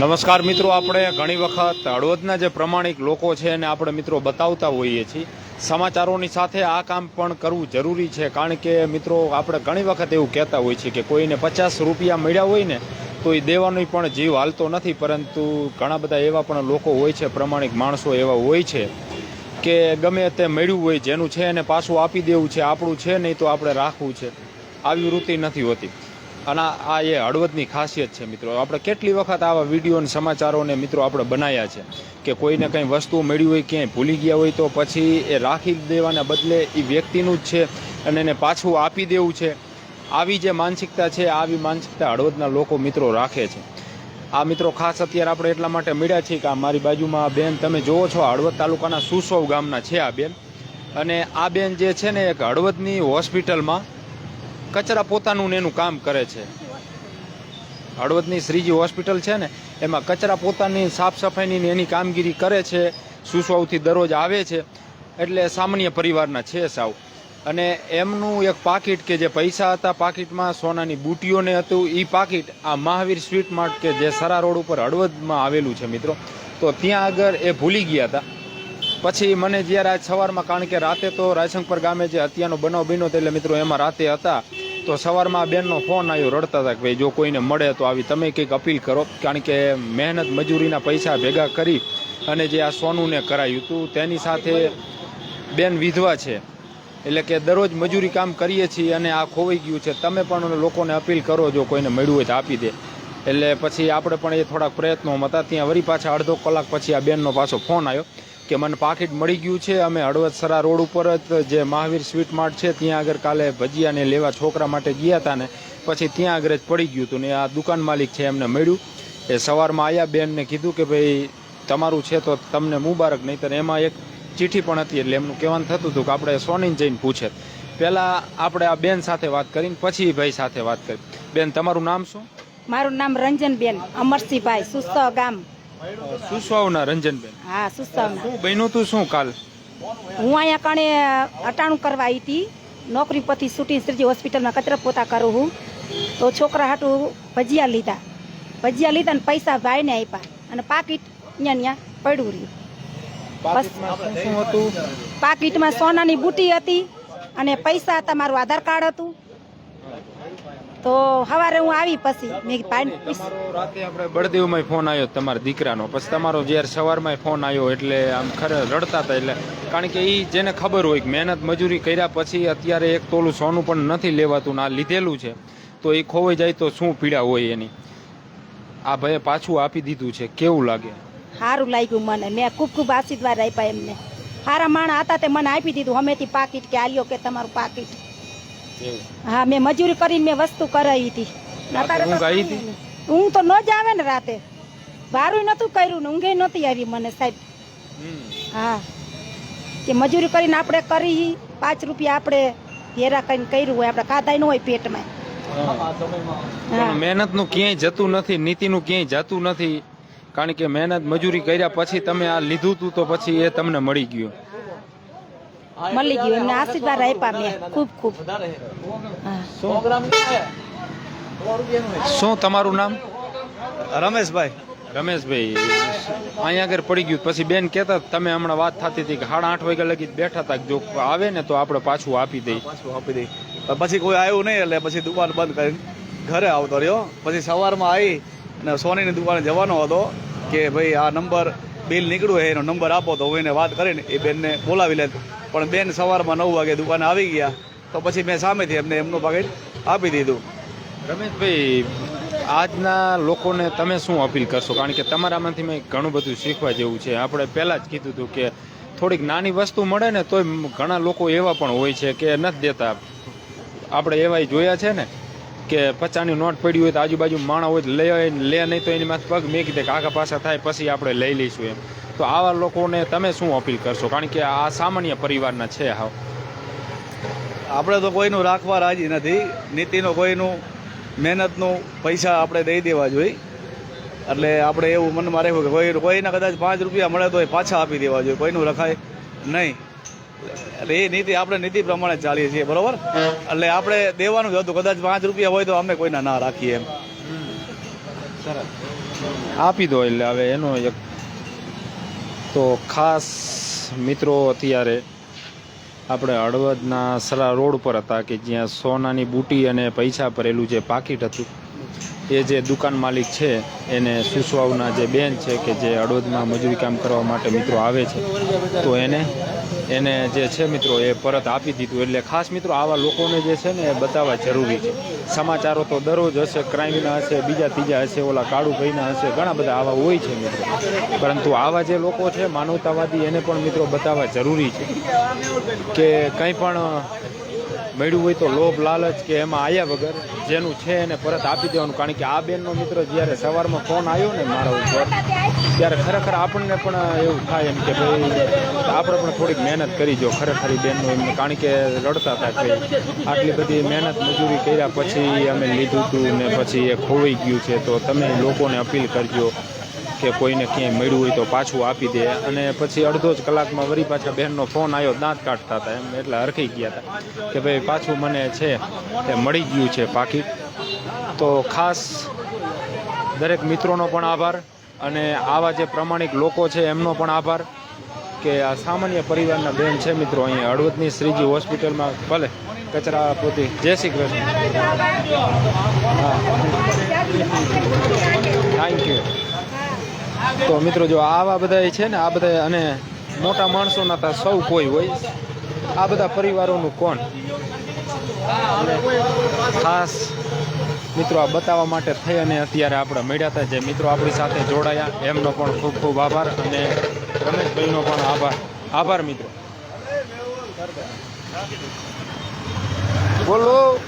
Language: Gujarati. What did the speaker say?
નમસ્કાર મિત્રો, આપણે ઘણી વખત હળવદના જે પ્રમાણિક લોકો છે એને આપણે મિત્રો બતાવતા હોઈએ છીએ. સમાચારોની સાથે આ કામ પણ કરવું જરૂરી છે, કારણ કે મિત્રો આપણે ઘણી વખત એવું કહેતા હોઈએ છીએ કે કોઈને પચાસ રૂપિયા મળ્યા હોય ને, તો એ દેવાનો પણ જીવ હાલતો નથી. પરંતુ ઘણા બધા એવા પણ લોકો હોય છે, પ્રમાણિક માણસો એવા હોય છે કે ગમે તે મળ્યું હોય, જેનું છે એને પાછું આપી દેવું છે, આપણું છે નહીં તો આપણે રાખવું છે. આવી વૃત્તિ નથી હોતી. અને આ એ હળવદની ખાસિયત છે મિત્રો. આપણે કેટલી વખત આવા વીડિયો અને સમાચારોને મિત્રો આપણે બનાવ્યા છે કે કોઈને કંઈ વસ્તુ મળી હોય, ક્યાંય ભૂલી ગયા હોય, તો પછી એ રાખી દેવાના બદલે એ વ્યક્તિનું જ છે અને એને પાછું આપી દેવું છે. આવી જે માનસિકતા છે, આવી માનસિકતા હળવદના લોકો મિત્રો રાખે છે. આ મિત્રો ખાસ અત્યારે આપણે એટલા માટે મળ્યા છીએ કે આ મારી બાજુમાં આ બેન, તમે જુઓ છો, હળવદ તાલુકાના સુસોવ ગામના છે આ બેન. અને આ બેન જે છે ને એક હળવદની હોસ્પિટલમાં કચરા પોતાનું ને એનું કામ કરે છે. હળવદની શ્રીજી હોસ્પિટલ છે ને, એમાં કચરા પોતાની સાફ સફાઈની એની કામગીરી કરે છે. સુસવાઉથી દરરોજ આવે છે. એટલે સામાન્ય પરિવારના છે સાવ. અને એમનું એક પાકીટ કે જે પૈસા હતા પાકીટમાં, સોનાની બુટીઓને હતું એ પાકીટ આ મહાવીર સ્વીટ માર્ટ કે જે સરા રોડ ઉપર હળવદમાં આવેલું છે મિત્રો, તો ત્યાં આગળ એ ભૂલી ગયા હતા. પછી મને જ્યારે આજ સવારમાં, કારણ કે રાતે તો રાયશંકર ગામે જે હત્યાનો બનાવ બન્યો એટલે મિત્રો એમાં રાતે હતા. તો સવારમાં બેનનો ફોન આવ્યો, રડતા હતા કે ભાઈ જો કોઈને મળે તો આવી તમે કંઈક અપીલ કરો. કારણ કે મહેનત મજૂરીના પૈસા ભેગા કરી અને જે આ સોનુને કરાયું હતું તેની સાથે બેન વિધવા છે. એટલે કે દરરોજ મજૂરી કામ કરીએ છીએ અને આ ખોવાઈ ગયું છે. તમે પણ લોકોને અપીલ કરો જો કોઈને મળ્યું હોય તો આપી દે. એટલે પછી આપણે પણ એ થોડાક પ્રયત્નોમાં હતા. ત્યાં વળી પાછા અડધો કલાક પછી આ બેનનો પાછો ફોન આવ્યો. કે મને પાકીટ મળી ગયું છે. અમે હળવદસરા રોડ ઉપર જ જે મહાવીર સ્વીટ માર્ટ છે, ત્યાં આગળ કાલે ભજીયાને લેવા છોકરા માટે ગયા હતા ને પછી ત્યાં આગળ જ પડી ગયું હતું ને આ દુકાન માલિક છે એમને મળ્યું. એ સવારમાં આવ્યા બેનને કીધું કે ભાઈ તમારું છે તો તમને મુબારક નહીં એમાં એક ચિઠ્ઠી પણ હતી એટલે એમનું કહેવાનું થતું હતું કે આપણે સોની જઈને પૂછે. પહેલાં આપણે આ બેન સાથે વાત કરીને પછી ભાઈ સાથે વાત કરી. બેન, તમારું નામ શું? મારું નામ રંજનબેન અમરસિંહભાઈ, સુસ્ત ગામ. સુસ્વાવના રંજનબેન. હા સુસ્ત શું બન્યું તું શું કાલ? હું અહીંયા કણે અટાણું કરવા આવી હતી. નોકરી પરથી છૂટી શ્રીજી હોસ્પિટલમાં કચરા પોતા કરું હું. તો છોકરા હાટું ભજીયા લીધા. ભજીયા લીધા ને પૈસા ભાઈને આપ્યા. અને પાકીટ અહીંયા ત્યાં પડ્યું રહ્યું. પાકીટમાં સોનાની બુટી હતી અને પૈસા હતા મારું આધાર કાર્ડ હતું. તો સવારે હું આવી પછી મેં પાણી રાતે આપણે બળદેવમાં ફોન આવ્યો તમારા દીકરાનો. પછી તમારો જ્યારે સવારમાં ફોન આવ્યો એટલે આમ ખરે રડતા હતા એટલે. કારણ કે એ જેને ખબર હોય કે મહેનત મજૂરી કર્યા પછી અત્યારે એક તોલું સોનું પણ નથી લેવાતું ને આ લીધેલું છે. તો એ ખોવાઈ જાય તો શું પીડા હોય એની? આ ભાઈએ પાછું આપી દીધું છે. કેવું લાગે? સારું લાગ્યું મને. મેં ખૂબ ખૂબ આશીર્વાદ આપ્યા એમને. સારા માણા હતા તે મને આપી દીધું. હમેથી પાકીટ કે આલ્યો કે તમારું પાકીટ. હા મેં મજૂરી કરીને મેં વસ્તુ કરાવી હતી. હું ઊંઘ તો ન જ આવે ને રાતે. વારું નતું કર્યું ને ઊંઘે નહોતી આવી મને સાહેબ. હા. કે મજૂરી કરીને આપણે કરી પાંચ રૂપિયા આપણે હેરા કરીને કર્યું હોય આપણે ખાધા ન હોય પેટમાં. મહેનત મહેનતનું ક્યાંય જતું નથી નીતિનું ક્યાંય જતું નથી. કારણ કે મહેનત મજૂરી કર્યા પછી તમે આ લીધું તું તો પછી એ તમને મળી ગયું. મળી ગયું. એમને આશીર્વાદ આપ્યા મેં. ખૂબ ખૂબ. શું તમારું નામ? રમેશભાઈ. રમેશભાઈ અહીંયા આગળ પડી ગયું. પછી બેન કહેતા તમે હમણાં વાત થતી હતી કે સાડા આઠ વાગ્યા લગી બેઠા હતા. જો આવે ને તો આપણે પાછું આપી દઈએ. પાછું આપી દઈ પછી કોઈ આવ્યું નહીં એટલે પછી દુકાન બંધ કરી ઘરે આવતો રહ્યો. પછી સવારમાં આવી અને સોનીની દુકાને જવાનો હતો કે ભાઈ આ નંબર બિલ નીકળ્યું એનો નંબર આપો તો હું એને વાત કરીને એ બેનને બોલાવી લે પણ બેન સવારમાં નવ વાગે દુકાને આવી ગયા, તો પછી મેં સામેથી એમને એમનું પાકેટ આપી દીધું. રમેશભાઈ, આજના લોકોને તમે શું અપીલ કરશો? કારણ કે તમારામાંથી મેં ઘણું બધું શીખવા જેવું છે. આપણે પહેલાં જ કીધું હતું કે થોડીક નાની વસ્તુ મળે ને તોય ઘણા લોકો એવા પણ હોય છે કે નથી દેતા. આપણે એવાય જોયા છે ને કે પચાની નોટ પડી હોય તો આજુબાજુ માણા હોય લે લે, નહીં તો એની માથે પગ મેં કીધે કાકા પાછા થાય, પછી આપણે લઈ લઈશું એમ. તો આવા લોકોને તમે શું અપીલ કરશો? કારણ કે આ સામાન્ય પરિવારના છે હાવ. આપણે તો કોઈનું રાખવા રાજી નથી. નીતિનો કોઈનું મહેનતનું પૈસા આપણે દઈ દેવા જોઈએ. એટલે આપણે એવું મનમાં રહેવું કે કોઈ કોઈને કદાચ પાંચ રૂપિયા મળે તો એ પાછા આપી દેવા જોઈએ. કોઈનું રખાય નહીં. એટલે એ નીતિ આપણે નીતિ પ્રમાણે ચાલીએ છીએ બરોબર? એટલે આપણે દેવાનું જ હતું. કદાચ પાંચ રૂપિયા હોય તો અમે કોઈના ના રાખીએ એમ. આપી દો એટલે હવે એનો એક તો ખાસ મિત્રો, અત્યારે આપણે હળવદના સરા રોડ પર હતા કે જ્યાં સોનાની બુટી અને પૈસા ભરેલું જે પાકીટ હતું, એ જે દુકાન માલિક છે, એને સુસવાવના જે બેન છે કે જે હળવદમાં મજૂરી કામ કરવા માટે મિત્રો આવે છે, તો એને એને જે છે મિત્રો, એ પરત આપી દીધું. એટલે ખાસ મિત્રો, આવા લોકોને જે છે ને એ બતાવવા જરૂરી છે. સમાચારો તો દરરોજ હશે, ક્રાઇમના હશે, બીજા ત્રીજા હશે, ઓલા કાળુભાઈના હશે, ઘણા બધા આવા હોય છે મિત્રો. પરંતુ આવા જે લોકો છે, માનવતાવાદી, એને પણ મિત્રો બતાવવા જરૂરી છે કે કંઈ પણ મળ્યું હોય તો લોભ, લાલચ કે એમાં આવ્યા વગર જેનું છે એને પરત આપી દેવાનું. કારણ કે આ બેનનો મિત્ર જ્યારે સવારમાં ફોન આવ્યો ને મારા ઉપર, ત્યારે ખરેખર આપણને પણ એવું થાય એમ કે ભાઈ, આપણે પણ થોડીક મહેનત કરી જો ખરેખર બેનનું એમને. કારણ કે રડતા હતા કે આટલી બધી મહેનત મજૂરી કર્યા પછી અમે લીધું હતું ને પછી એ ખોવાઈ ગયું છે, તો તમે લોકોને અપીલ કરજો. કે કોઈને ક્યાંય મળ્યું હોય તો પાછું આપી દે. અને પછી અડધો જ કલાકમાં વળી પાછા બહેનનો ફોન આવ્યો, દાંત કાઢતા હતા એમ, એટલે હરખી ગયા હતા કે ભાઈ પાછું મને છે એ મળી ગયું છે પાકીટ તો ખાસ દરેક મિત્રોનો પણ આભાર અને આવા જે પ્રમાણિક લોકો છે એમનો પણ આભાર કે આ સામાન્ય પરિવારના બેન છે મિત્રો અહીંયા હળવદની શ્રીજી હોસ્પિટલમાં ભલે કચરા પોતી જય શ્રી કૃષ્ણ. થેન્ક યુ તો મિત્રો જો આવા બધા છે ને, આ બધા અને મોટા માણસોના તો સૌ કોઈ હોય, આ બધા પરિવારોનું કોણ? ખાસ મિત્રો આ બતાવવા માટે થઈ અને અત્યારે આપણે મળ્યા હતા જે મિત્રો આપણી સાથે જોડાયા. એમનો પણ ખૂબ ખૂબ આભાર અને રમેશભાઈનો પણ આભાર. આભાર મિત્રો. બોલો.